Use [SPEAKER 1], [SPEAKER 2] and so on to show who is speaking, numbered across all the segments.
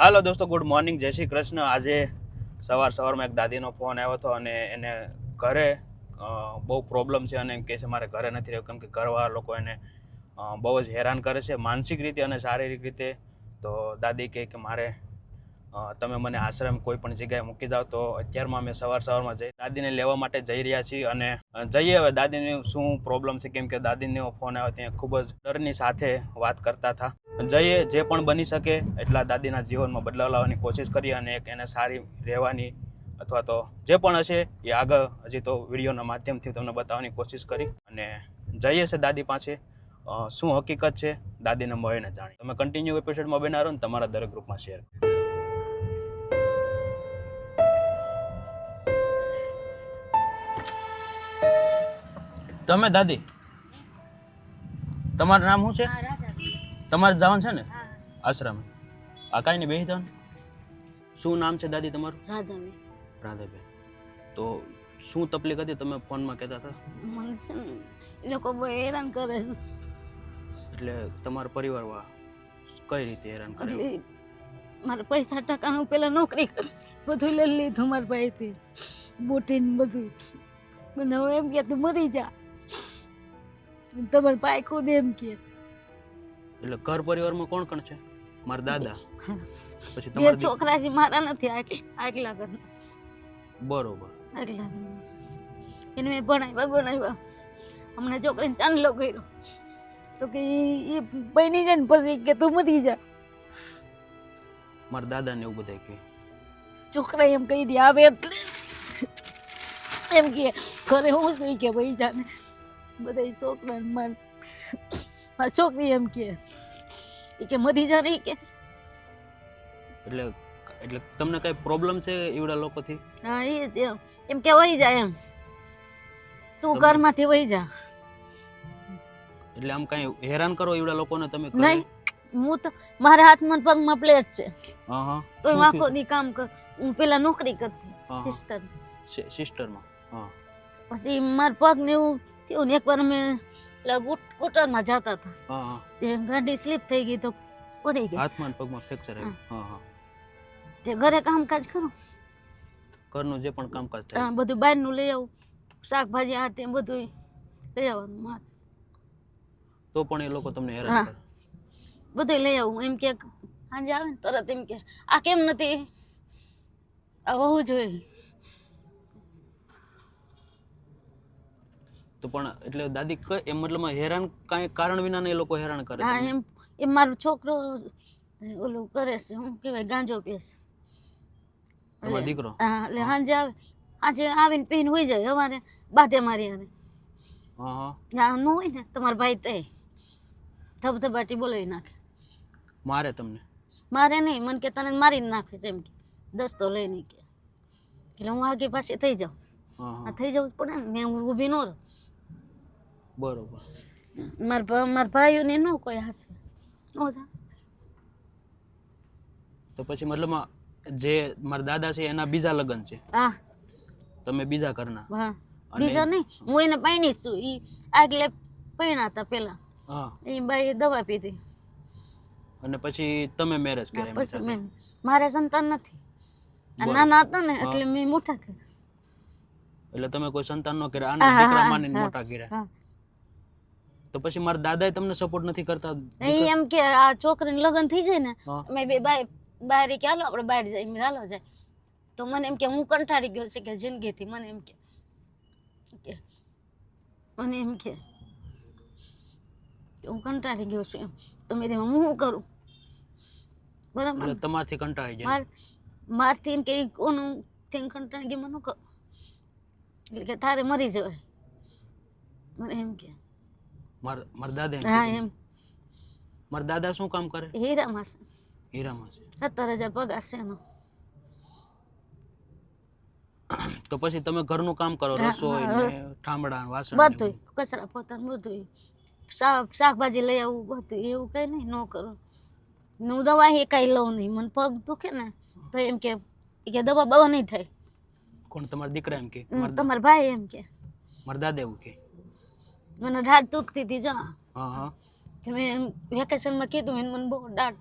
[SPEAKER 1] હાલો દોસ્તો good morning જય શ્રી કૃષ્ણ. આજે સવાર સવારમાં એક દાદીનો ફોન આવ્યો હતો અને એને ઘરે બહુ પ્રોબ્લેમ છે અને એમ કહે છે, મારે ઘરે નથી રહ્યું કેમ કે ઘરવાળા લોકો એને બહુ જ હેરાન કરે છે માનસિક રીતે અને શારીરિક રીતે. તો દાદી કહે કે, મારે તમે મને આશ્રમ કોઈ પણ જગ્યાએ મૂકી જાઓ તો અત્યારમાં અમે સવાર સવારમાં જઈ દાદીને લેવા માટે જઈ રહ્યા છીએ અને જઈએ હવે. દાદીની શું પ્રોબ્લેમ છે? કેમ કે દાદીનો ફોન આવ્યો ત્યાં ખૂબ જ ડરની સાથે વાત કરતા હતા. જઈએ, જે પણ બની શકે એટલા દાદીના જીવનમાં બદલાવ લાવવાની કોશિશ કરીએ અને એક એને સારી રહેવાની અથવા તો જે પણ હશે એ આગળ હજી તો વિડીયોના માધ્યમથી તમને બતાવવાની કોશિશ કરી અને જઈએ છે દાદી પાસે. શું હકીકત છે? દાદીને મળીને જાણી તમે કન્ટિન્યુ એપિસોડમાં બના ને તમારા દરેક ગ્રુપમાં શેર તમે દાદી? તમારું નામ શું છે? તમારે જવાનું છે ને? આશ્રમ આ કાંઈ નહીં બેહી જવાનું શું નામ છે દાદી તમારું?
[SPEAKER 2] રાધાબેન.
[SPEAKER 1] રાધાબેન. તો શું તકલીફ હતી તમે ફોનમાં કહેતા હતા?
[SPEAKER 2] મને છે ને એ લોકો બહુ હેરાન કરે છે.
[SPEAKER 1] એટલે તમારા પરિવારમાં કઈ રીતે હેરાન કરે?
[SPEAKER 2] મારા પૈસા ટકાનું પેલા નોકરી કરી બધું લઈ લીધું મારા પાસેથી બુટી ને બધું. મને હવે એમ કે તું મરી જા. તમારે પાય દે એમ કે.
[SPEAKER 1] એટલે ઘર પરિવારમાં કોણ કોણ છે? મારા દાદા? પછી તમારા
[SPEAKER 2] છોકરા છે મારા નથી આગલા ઘરના.
[SPEAKER 1] બરોબર.
[SPEAKER 2] આગલા ઘરના. એને મેં ભણાવ્યા ગણાવ્યા. હમણાં છોકરીને ચાંદલો કર્યો. તો કે એ બની જાય ને પછી કે તું મરી જા.
[SPEAKER 1] મારા દાદાને એવું બધા કે.
[SPEAKER 2] છોકરા એમ કહી દે આવે એટલે. એમ કે ઘરે હું શું કે ભાઈ જાને બધા છોકરા માર મારી છોકરી એમ કે કે મરી જા નહીં કે.
[SPEAKER 1] એટલે એટલે તમને કઈ પ્રોબ્લેમ છે એવડા લોકોથી?
[SPEAKER 2] હા એ જ એમ. એમ કે વહી જા એમ. તું ઘરમાંથી વહી જા.
[SPEAKER 1] એટલે આમ કઈ હેરાન કરો એવડા લોકોને તમે
[SPEAKER 2] નહીં. હું તો મારા હાથમાં પગમાં પ્લેટ છે.
[SPEAKER 1] હા હા
[SPEAKER 2] તો આખો? દી કામ કર. હું પેલા નોકરી કરતી. સિસ્ટર
[SPEAKER 1] સિસ્ટરમાં હા.
[SPEAKER 2] પછી માર પગ ને એવું થયું ને એકવાર અમે ગુટ- જતા હતા. તે ગાડી સ્લીપ થઈ ગઈ તો પડી ગઈ
[SPEAKER 1] હાથમાં પગમાં ફ્રેક્ચર આવ્યું. હા. હા
[SPEAKER 2] તે ઘરે કામકાજ કરું.
[SPEAKER 1] ઘરનું જે પણ કામકાજ થાય.
[SPEAKER 2] બધું બહારનું લઈ આવું. શાકભાજી આ તે બધું લઈ આવવાનું માર.
[SPEAKER 1] તો પણ એ લોકો તમને હેરાન. કરે.
[SPEAKER 2] બધું લઈ આવું. એમ કે સાંજે આવે ને તરત એમ કે આ કેમ નથી? આ હોવું જોઈએ.
[SPEAKER 1] તો પણ એટલે દાદી એમ મતલબ હેરાન કાંઈ કારણ વિના એ લોકો હેરાન કરે
[SPEAKER 2] હા એમ એ મારો છોકરો ઓલું કરે છે હું કહેવાય ગાંજો પીએ છે.
[SPEAKER 1] તમારો દીકરો?
[SPEAKER 2] હા એટલે સાંજે આવે આજે આવીને પીને હોઈ જાય અમારે બાધે મારી અને
[SPEAKER 1] હા હા.
[SPEAKER 2] ન હોય ને તમારા ભાઈ તે ધબધબાટી બોલાવી નાખે.
[SPEAKER 1] મારે તમને?
[SPEAKER 2] મારે નહીં મને કે તને મારી નાખીશ એમ કે. દસ્તો લઈને કે. એટલે હું આગે પાસે થઈ જાઉં. થઈ જવું જ પડે ને હું ઊભી ન રહું.
[SPEAKER 1] બરોબર.
[SPEAKER 2] મારા મારા ભાઈઓને ન કોઈ હાસે. નો જ હાસે.
[SPEAKER 1] તો પછી મતલબ જે મારા દાદા છે એના બીજા લગ્ન છે?
[SPEAKER 2] હા.
[SPEAKER 1] તમે બીજા કરના
[SPEAKER 2] હા. બીજા નહીં. હું એને પાણી છું. ઈ આગલે પૈણા હતા પેલા.
[SPEAKER 1] હા.
[SPEAKER 2] એ બાઈએ દવા પીધી.
[SPEAKER 1] અને પછી તમે મેરેજ કર્યા
[SPEAKER 2] પછી મેં મારે સંતાન નથી. નાના હતા ને એટલે મેં મોટા કર્યા.
[SPEAKER 1] એટલે તમે કોઈ સંતાન નો કર્યા? આના દીકરા
[SPEAKER 2] હા,
[SPEAKER 1] માનીને મોટા કર્યા?
[SPEAKER 2] હા.
[SPEAKER 1] તો પછી મારા દાદાએ તમને સપોર્ટ નથી કરતા?
[SPEAKER 2] નહીં એમ કે આ છોકરીને લગ્ન થઈ જાય ને
[SPEAKER 1] હા.
[SPEAKER 2] અમે બે બાય બહાર કે હાલો આપણે બહાર જઈએ હાલો જાય. તો મને એમ કે હું કંટાળી ગયો છે કે જિંદગીથી મને એમ કે મને એમ કે હું કંટાળી ગયો છું એમ. તો મેં હું શું કરું? બરાબર?
[SPEAKER 1] તમારથી કંટાળી જાય
[SPEAKER 2] માર મારથી એમ કે કોનું થઈને કંટાળી ગયો મને એટલે કે તારે મરી જવાય. મને એમ કે
[SPEAKER 1] મારા મારા દાદા
[SPEAKER 2] હા એમ.
[SPEAKER 1] મારા દાદા શું કામ કરે?
[SPEAKER 2] હીરામાં છે.
[SPEAKER 1] હીરામાં છે.
[SPEAKER 2] સત્તર હજાર પગાર છે એનો.
[SPEAKER 1] તો પછી તમે ઘરનું કામ કરો રસોઈ ને ઠામડા વાસણ
[SPEAKER 2] બધું કચરા પોતાનું બધું શાક શાકભાજી લઈ આવું બધું એવું કઈ નહીં ન કરો. હું દવા એ કઈ લઉં નહીં. મને પગ દુખે ને તો એમ કે કે દવા બવા નહીં થાય.
[SPEAKER 1] કોણ? તમારા દીકરા એમ કે?
[SPEAKER 2] તમારા ભાઈ એમ કે.
[SPEAKER 1] મારા દાદા એવું કે.
[SPEAKER 2] મને દાઢ તૂટતી હતી જો.
[SPEAKER 1] હા
[SPEAKER 2] મેં વેકેશનમાં કીધું એને મને બહુ દાઢ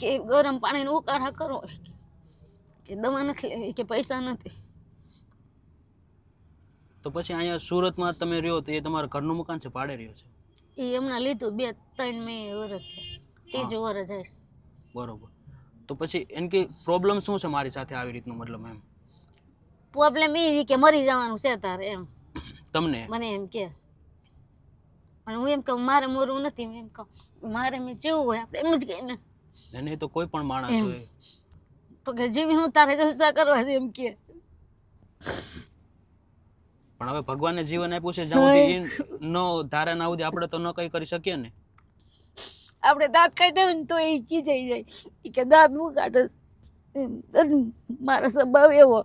[SPEAKER 2] કે ગરમ પાણીનો ઉકાળા કરો. કે દવા નથી લેવી કે પૈસા નથી.
[SPEAKER 1] તો પછી અહીંયા સુરતમાં તમે રહ્યો તો એ તમારા ઘરનું મકાન છે પાડે રહ્યો છે?
[SPEAKER 2] એ હમણાં લીધું બે ત્રણ મે વરસ થયા. ત્રીજું વરસ જઈશ
[SPEAKER 1] બરોબર. તો પછી એન કે પ્રોબ્લેમ શું છે મારી સાથે આવી રીતનું મતલબ એમ?
[SPEAKER 2] પ્રોબ્લેમ એ કે મરી જવાનું છે તારે એમ.
[SPEAKER 1] તમને?
[SPEAKER 2] મને એમ કે. પણ હું એમ કહું મારે મોરવું નથી હું એમ કહું મારે મેં જેવું હોય આપણે એમ જ કહીએ ને.
[SPEAKER 1] એને તો કોઈ પણ માણસ હોય.
[SPEAKER 2] તો કે જેવી હું તારે જલસા કરવા છે એમ કે.
[SPEAKER 1] પણ હવે ભગવાને જીવન આપ્યું છે જ્યાં સુધી ન ધારે ના સુધી આપણે તો ન કઈ કરી શકીએ ને.
[SPEAKER 2] આપણે દાંત કાઢ્યા ને તો એ ખીજાઈ જાય. ઈ કે દાંત હું. અને મારો સ્વભાવ એવો.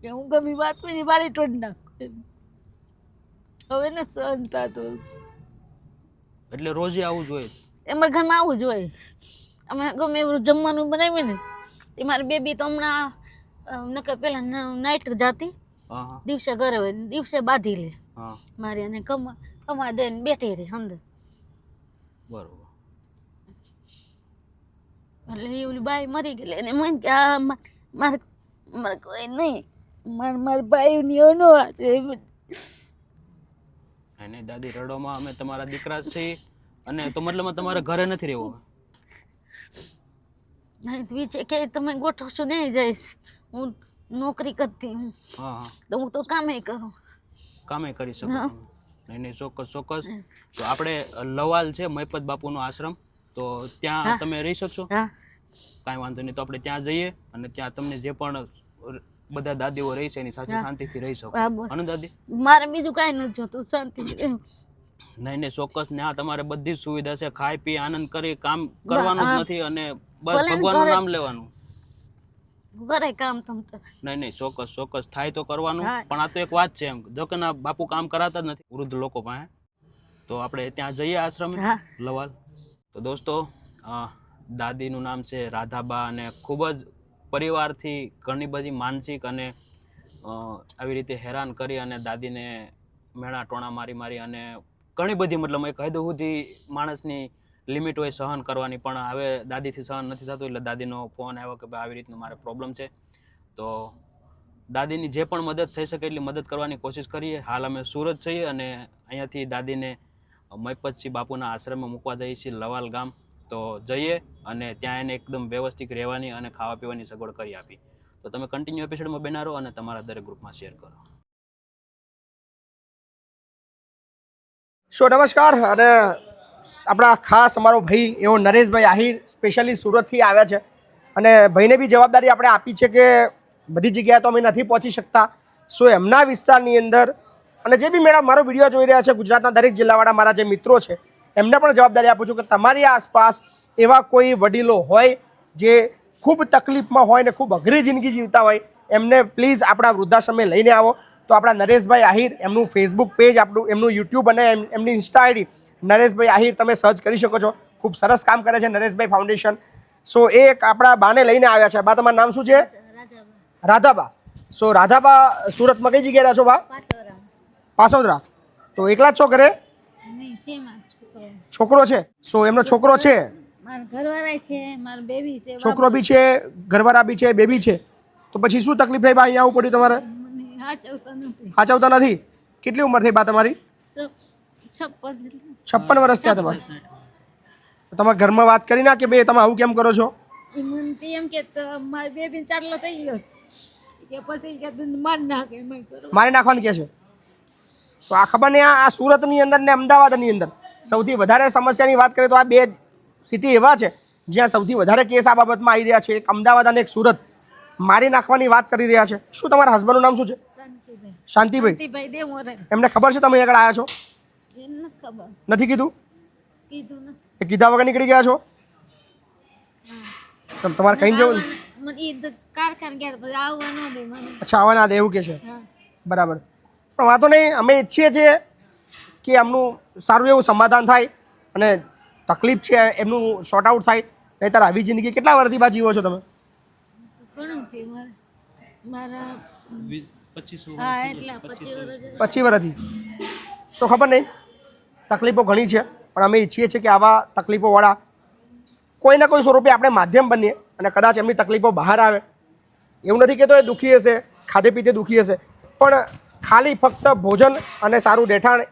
[SPEAKER 2] કે હું ગમે વાત કરી મારી તોડી નાખું. હવે ને સહન થતું.
[SPEAKER 1] એટલે રોજે આવું જોઈએ.
[SPEAKER 2] અમારા ઘરમાં આવું જોઈએ અમે ગમે એવું જમવાનું બનાવ્યું ને એ મારી બેબી તો હમણાં નકર પેલા નાઇટ જાતી. દિવસે ઘરે હોય દિવસે બાંધી લે. મારી અને કમા કમા દઈને બેઠી રહી અંદર.
[SPEAKER 1] બરોબર.
[SPEAKER 2] એટલે એ ઓલી બાઈ મરી ગયેલી અને મને કે આ મારે મારે કોઈ નહીં. મારે મારા ભાઈની અનો છે
[SPEAKER 1] એને દાદી રડોમાં અમે તમારા દીકરા છીએ અને તો મતલબ તમારે ઘરે નથી રહેવું
[SPEAKER 2] નહીં વિચાર કે તમે ગોઠવશો નહીં જઈશ. હું નોકરી કરતી હું.
[SPEAKER 1] હા હા.
[SPEAKER 2] તો હું તો કામે કરું.
[SPEAKER 1] કામે કરી શકું નહીં નહીં ચોક્કસ ચોક્કસ. તો આપણે લવાલ છે મહિપત બાપુનો આશ્રમ. તો ત્યાં તમે રહી શકશો. કાંઈ વાંધો નહીં તો આપણે ત્યાં જઈએ અને ત્યાં તમને જે પણ બધા દાદીઓ રહી છે એની સાથે શાંતિથી રહી શકો. અને દાદી?
[SPEAKER 2] મારે બીજું કાંઈ નથી જોતું શાંતિ
[SPEAKER 1] નહીં નહીં ચોક્કસ ને આ તમારે બધી સુવિધા છે. ખાઈ પી આનંદ કરી કામ કરવાનું જ નથી અને બસ ભગવાનનું નામ લેવાનું.
[SPEAKER 2] ઘરે કામ તમ
[SPEAKER 1] નહીં નહીં ચોક્કસ ચોક્કસ. થાય તો કરવાનું પણ આ તો એક વાત છે એમ. જો કે ના બાપુ કામ કરાતા જ નથી. વૃદ્ધ લોકો પાસે. તો આપણે ત્યાં જઈએ આશ્રમે? લવાલ. તો દોસ્તો દાદીનું નામ છે રાધાબા અને ખૂબ જ પરિવારથી ઘણી બધી માનસિક અને આવી રીતે હેરાન કરી અને દાદીને મેણા ટોણા મારી મારી અને ઘણી બધી મતલબ એક હદ સુધી માણસની લિમિટ હોય સહન કરવાની, પણ હવે દાદીથી સહન નથી થતું એટલે દાદીનો ફોન આવ્યો કે ભાઈ આવી રીતનું મારે પ્રોબ્લેમ છે. તો દાદીની જે પણ મદદ થઈ શકે એટલી મદદ કરવાની કોશિશ કરીએ. હાલ અમે સુરત છીએ અને અહીંયાથી દાદીને મયપતસિંહ બાપુના આશ્રમમાં મૂકવા જઈએ છીએ લવાલ ગામ. તો જઈએ અને ત્યાં એને એકદમ વ્યવસ્થિત રહેવાની અને ખાવા પીવાની સગવડ કરી આપી. તો તમે કન્ટિન્યુ એપિસોડમાં બનારો અને તમારા દરેક ગ્રુપમાં શેર કરો.
[SPEAKER 3] સો નમસ્કાર અને આપણા ખાસ અમારો ભાઈ, એવો નરેશભાઈ આહિર સ્પેશિયલી સુરતથી આવ્યા છે. અને ભાઈને બી જવાબદારી આપણે આપી છે કે બધી જગ્યાએ તો અમે નથી પહોંચી શકતા. સો એમના વિસ્તારની અંદર અને જે બી મેળા, મારો વીડિયો જોઈ રહ્યા છે ગુજરાતના દરેક જિલ્લાવાળા, મારા જે મિત્રો છે એમને પણ જવાબદારી આપું છું કે તમારી આસપાસ એવા કોઈ વડીલો હોય જે ખૂબ તકલીફમાં હોય ને ખૂબ અઘરી જિંદગી જીવતા હોય એમને પ્લીઝ આપણા વૃદ્ધાશ્રમે લઈને આવો. તો આપણા નરેશભાઈ આહિર એમનું ફેસબુક પેજ આપણું એમનું યુટ્યુબ અને એમ- એમની ઇન્સ્ટા આઈડી નરેશભાઈ આહિર તમે સર્ચ કરી શકો છો. ખૂબ સરસ કામ કરે છે નરેશભાઈ ફાઉન્ડેશન સો એ એક આપણા બાને લઈને આવ્યા છે. બા તમારું નામ શું છે? રાધાબા. સો રાધાબા સુરતમાં કઈ જગ્યાએ રહો છો બા? પાસોદરા તો એકલા જ છો ઘરે? છોકરો. છે? સો એમનો છોકરો છે?
[SPEAKER 2] મારા ઘરવાળા છે મારા બેબી છે
[SPEAKER 3] છોકરો બી છે ઘરવાળા બી છે બેબી છે. તો પછી શું તકલીફ થઈ બા અહીંયા આવવું પડ્યું તમારે?
[SPEAKER 2] હાચવતા નથી.
[SPEAKER 3] નથી? કેટલી ઉંમર થઈ બા તમારી?
[SPEAKER 2] છપ્પન
[SPEAKER 3] વર્ષ થયા તમારે. તમારા તમે ઘરમાં વાત કરી ના કે ભાઈ તમે આવું કેમ કરો છો?
[SPEAKER 2] એમ કે મારી બેબી ચાટલો થઈ ગયો કે પછી મારી
[SPEAKER 3] નાખવાની કે છે? તો આ ખબર નહીં આ સુરતની અંદર ને અમદાવાદની અંદર સૌથી વધારે સમસ્યાની વાત કરીએ તો આ બે સિટી એવા છે જ્યાં સૌથી વધારે કેસ આ બાબતમાં આવી રહ્યા છે. એક અમદાવાદ અને એક સુરત. મારી નાખવાની વાત કરી રહ્યા છે. શું તમારા હસબન્ડનું નામ શું છે?
[SPEAKER 2] શાંતિભાઈ.
[SPEAKER 3] એમને ખબર છે તમે આગળ આવ્યા છો?
[SPEAKER 2] નથી
[SPEAKER 3] કીધું?
[SPEAKER 2] કીધું
[SPEAKER 3] એ કીધા વગર નીકળી ગયા છો? તમ તમારે કઈ જવું અચ્છા આવવાના દે એવું કે છે. બરાબર. પણ વાંધો નહીં અમે ઈચ્છીએ છીએ કે એમનું સારું એવું સમાધાન થાય અને તકલીફ છે એમનું શોર્ટ આઉટ થાય. નહીંતર આવી જિંદગી કેટલા વર્ષથી બા જીવો છો તમે?
[SPEAKER 1] પચીસ
[SPEAKER 2] હા એટલા પચીસ વર્ષ.
[SPEAKER 3] પચીસ વર્ષથી. તો ખબર નહીં તકલીફો ઘણી છે પણ અમે ઈચ્છીએ છીએ કે આવા તકલીફોવાળા કોઈના કોઈ સ્વરૂપે આપણે માધ્યમ બનીએ અને કદાચ એમની તકલીફો બહાર આવે. એવું નથી કહેતો એ દુઃખી હશે ખાધે પીતે દુઃખી હશે પણ ખાલી ફક્ત ભોજન અને સારું રહેઠાણ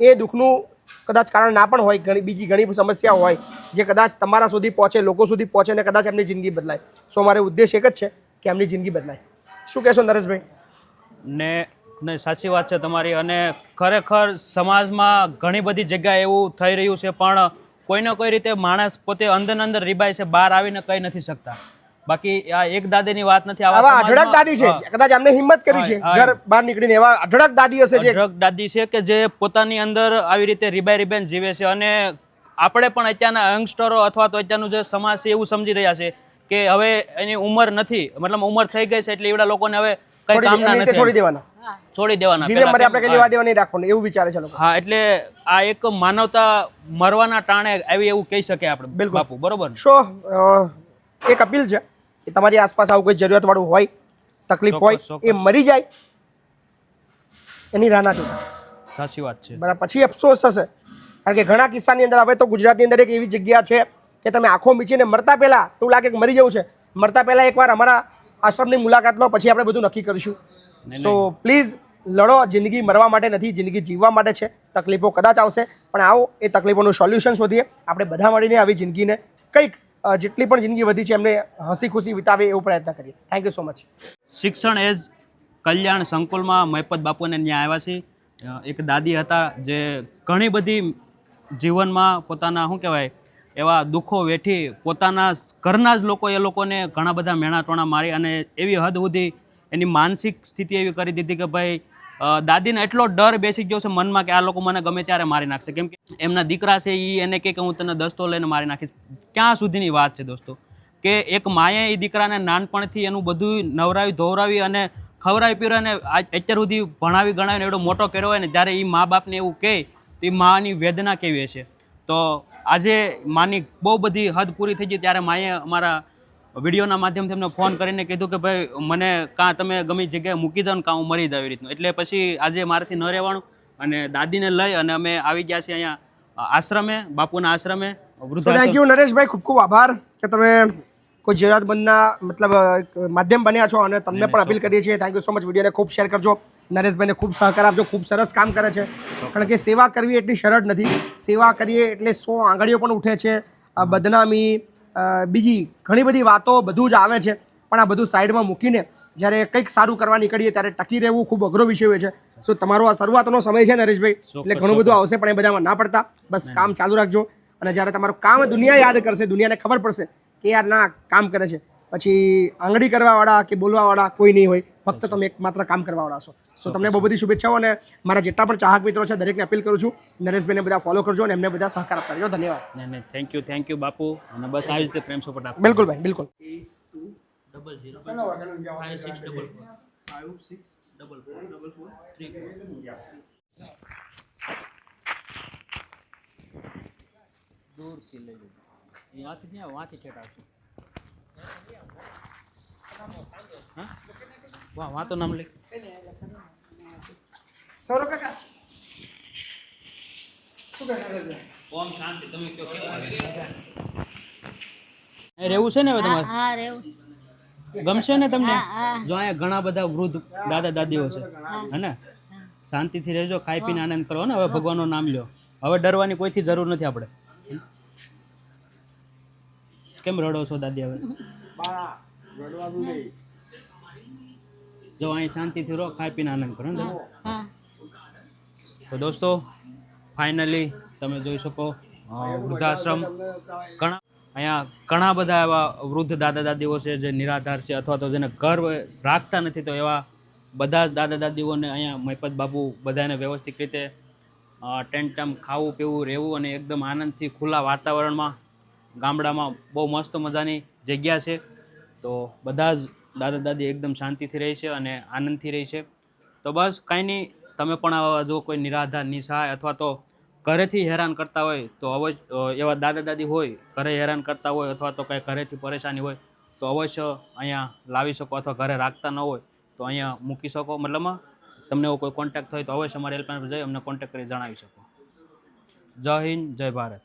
[SPEAKER 3] એ દુઃખનું કદાચ કારણ ના પણ હોય, ઘણી, બીજી ઘણી સમસ્યા હોય, જે કદાચ તમારા સુધી પહોંચે, લોકો સુધી પહોંચે ને કદાચ એમની જિંદગી બદલાય. સો મારે ઉદ્દેશ એક જ છે કે એમની જિંદગી બદલાય. શું કહેશો નરેશભાઈ?
[SPEAKER 1] ને ને સાચી વાત છે તમારી અને ખરેખર સમાજમાં ઘણી બધી જગ્યાએ એવું થઈ રહ્યું છે, પણ કોઈને કોઈ રીતે માણસ પોતે અંદર અંદર રીબાય છે, બહાર આવીને કહી નથી શકતા. બાકી આ એક દાદીની વાત નથી
[SPEAKER 3] આવા અઢળક દાદી છે. કદાચ એમને હિંમત કરી છે ઘર બહાર નીકળીને. એવા અઢળક દાદી હશે જે
[SPEAKER 1] અઢળક દાદી છે કે જે પોતાની અંદર આવી રીતે રીબાઈ રીબેન જીવે છે અને આપણે પણ અત્યારના યંગસ્ટરો અથવા તો અત્યારનું જે સમાજ છે એવું સમજી રહ્યા છે કે હવે એની ઉંમર નથી. મતલબ ઉંમર થઈ ગઈ છે એટલે એવડા લોકોને હવે કઈ
[SPEAKER 3] કામ
[SPEAKER 1] કામના
[SPEAKER 3] એમની છોડી દેવાના.
[SPEAKER 1] છોડી દેવાના
[SPEAKER 3] જીવે મરે આપણે કઈ લેવા દેવા નહીં રાખવાનું એવું વિચારે છે લોકો.
[SPEAKER 1] હા એટલે આ એક માનવતા મરવાના ટાણે આવી એવું કહી શકે આપણે
[SPEAKER 3] બિલકુલ.
[SPEAKER 1] બાપુ બરોબર?
[SPEAKER 3] સો એક અપીલ છે. કે તમારી આસપાસ આવું કોઈ જરૂરિયાતવાળું હોય તકલીફ હોય. એ મરી જાય એની રાહ ના જોતા.
[SPEAKER 1] સાચી વાત છે.
[SPEAKER 3] બરાબર પછી અફસોસ થશે. કારણ કે ઘણા કિસ્સાની અંદર હવે તો ગુજરાતની અંદર એક એવી જગ્યા છે કે તમે આંખો મીચીને મરતા પહેલા એવું લાગે કે મરી જવું છે મરતા પહેલા એકવાર અમારા આશ્રમની મુલાકાત લો પછી આપણે બધું નક્કી કરીશું. સો પ્લીઝ લડો જિંદગી મરવા માટે નથી જિંદગી જીવવા માટે છે. તકલીફો કદાચ આવશે પણ આવો એ તકલીફોનું સોલ્યુશન શોધીએ. આપણે બધા મળીને આવી જિંદગીને કંઈક જેટલી પણ જિંદગી વધી છે, એમને હસી ખુશી વિતાવે એવો પ્રયત્ન કરીએ. થેન્ક યુ સો મચ
[SPEAKER 1] શિક્ષણ એ જ કલ્યાણ સંકુલમાં મહેપત બાપુને ત્યાં આવ્યા છે. એક દાદી હતા જે ઘણી બધી જીવનમાં પોતાના, શું કહેવાય, એવા દુઃખો વેઠી પોતાના ઘરના જ લોકો, એ લોકોને ઘણા બધા મેણા ટોણા મારી અને એવી હદ સુધી એની માનસિક સ્થિતિ એવી કરી દીધી કે ભાઈ દાદીને એટલો ડર બેસી ગયો છે મનમાં કે આ લોકો મને ગમે ત્યારે મારી નાખશે. કેમ કે એમના દીકરા છે એ એને કહે કે હું તને દસ્તો લઈને મારી નાખીશ. ક્યાં સુધીની વાત છે દોસ્તો? કે એક માએ એ દીકરાને નાનપણથી એનું બધું નવરાવી ધોવરાવી અને ખવડાવી પીવરાવીને અત્યાર સુધી ભણાવી ગણાવીને એવડો મોટો કર્યો હોય ને જ્યારે એ મા બાપને એવું કહે તો એ માની વેદના કેવી હશે? તો આજે માની બહુ બધી હદ પૂરી થઈ ગઈ ત્યારે માએ અમારા વિડીયોના માધ્યમથી એમને ફોન કરીને કીધું કે ભાઈ મને કાં તમે ગમે જગ્યાએ મૂકી દો ને કાં હું મરી જાવ એવી રીતનું. એટલે પછી આજે મારાથી ન રહેવાનું અને દાદીને લઈ અને અમે આવી ગયા છીએ અહીંયા આશ્રમે બાપુના આશ્રમે.
[SPEAKER 3] થેન્ક યુ નરેશભાઈ ખૂબ ખૂબ આભાર કે તમે કોઈ જરૂરિયાતમંદના મતલબ માધ્યમ બન્યા છો અને તમને પણ અપીલ કરીએ છીએ. થેન્ક યુ સો મચ વિડીયોને ખૂબ શેર કરજો. નરેશભાઈને ખૂબ સહકાર આપજો. ખૂબ સરસ કામ કરે છે. કારણ કે સેવા કરવી એટલી સરળ નથી. સેવા કરીએ એટલે સો આંગળીઓ પણ ઉઠે છે. આ બદનામી બીજી ઘણી બધી વાતો બધું જ આવે છે. પણ આ બધું સાઈડમાં મૂકીને જ્યારે કંઈક સારું કરવા નીકળીએ ત્યારે ટકી રહેવું ખૂબ અઘરો વિષય હોય છે. સો તમારો આ શરૂઆતનો સમય છે નરેશભાઈ એટલે ઘણું બધું આવશે પણ એ બધામાં ના પડતા. બસ કામ ચાલુ રાખજો. અને જ્યારે તમારું કામ દુનિયા યાદ કરશે દુનિયાને ખબર પડશે કે યાર ના કામ કરે છે. પછી આંગળી કરવાવાળા કે બોલવાવાળા કોઈ નહીં હોય. ફક્ત તમે એક માત્ર કામ કરવાવાળા છો. સો તમને બહુ બધી શુભેચ્છાઓ અને મારા જેટલા પણ ચાહક મિત્રો છે દરેકને અપીલ કરું છું નરેશભાઈને બધા ફોલો કરજો અને એમને બધા સહકાર આપતા રહેજો. ધન્યવાદ.
[SPEAKER 1] થેન્ક યુ થેન્ક યુ બાપુ. અને બસ આવી રીતે પ્રેમ સપોર્ટ આપો.
[SPEAKER 3] બિલકુલ ભાઈ બિલકુલ.
[SPEAKER 1] Double zero five six double four five six double four double four three દૂરથી લઈ લેજો અહીંયાથી ત્યાં વાંચી છેટ વાહ વાં તો નામ લઈ
[SPEAKER 3] સૌરભ કાકા
[SPEAKER 1] ઓમ શાંતિ તમે કયો કેવું રહેવું છે ને હવે તમારે?
[SPEAKER 2] હા
[SPEAKER 1] ગમશે ને તમને. જો અહીંયા ઘણા બધા વૃદ્ધ દાદા દાદીઓ છે. હે. ને? શાંતિથી રહેજો ખાઈ પીને આનંદ કરો ને. હવે ભગવાનનું નામ લ્યો. હવે ડરવાની કોઈથી જરૂર નથી આપણે. કેમ રડો છો દાદી હવે? જો અહીં શાંતિથી રહો ખાઈ પીને આનંદ કરો ને તો દોસ્તો ફાઇનલી તમે જોઈ શકો વૃદ્ધાશ્રમ. ઘણા અહીંયા ઘણા બધા એવા વૃદ્ધ દાદા દાદીઓ છે જે નિરાધાર છે અથવા તો જેને ઘર રાખતા નથી તો એવા બધા જ દાદા દાદીઓને અહીંયા મહિપત બાપુ બધાને વ્યવસ્થિત રીતે ટેન્ટમ ટેન્ટ ખાવું પીવું રહેવું અને એકદમ આનંદથી ખુલ્લા વાતાવરણમાં ગામડામાં બહુ મસ્ત મજાની જગ્યા છે. તો બધા જ દાદા દાદી એકદમ શાંતિથી રહે છે અને આનંદથી રહે છે. તો બસ કાંઈ નહીં, તમે પણ આવા જો કોઈ નિરાધાર, નિસહાય અથવા તો ઘરેથી હેરાન કરતા હોય તો અવશ્ય એવા દાદા દાદી હોય, ઘરે હેરાન કરતા હોય અથવા તો કાંઈ ઘરેથી પરેશાની હોય તો અવશ્ય અહીંયા લાવી શકો અથવા ઘરે રાખતા ન હોય તો અહીંયા મૂકી શકો. મતલબમાં તમને એવો કોઈ કોન્ટેક્ટ હોય તો અવશ્ય અમારી હેલ્પલાઇન પર જઈ અમને કોન્ટેક્ટ કરી જણાવી શકો. જય હિન્દ, જય ભારત.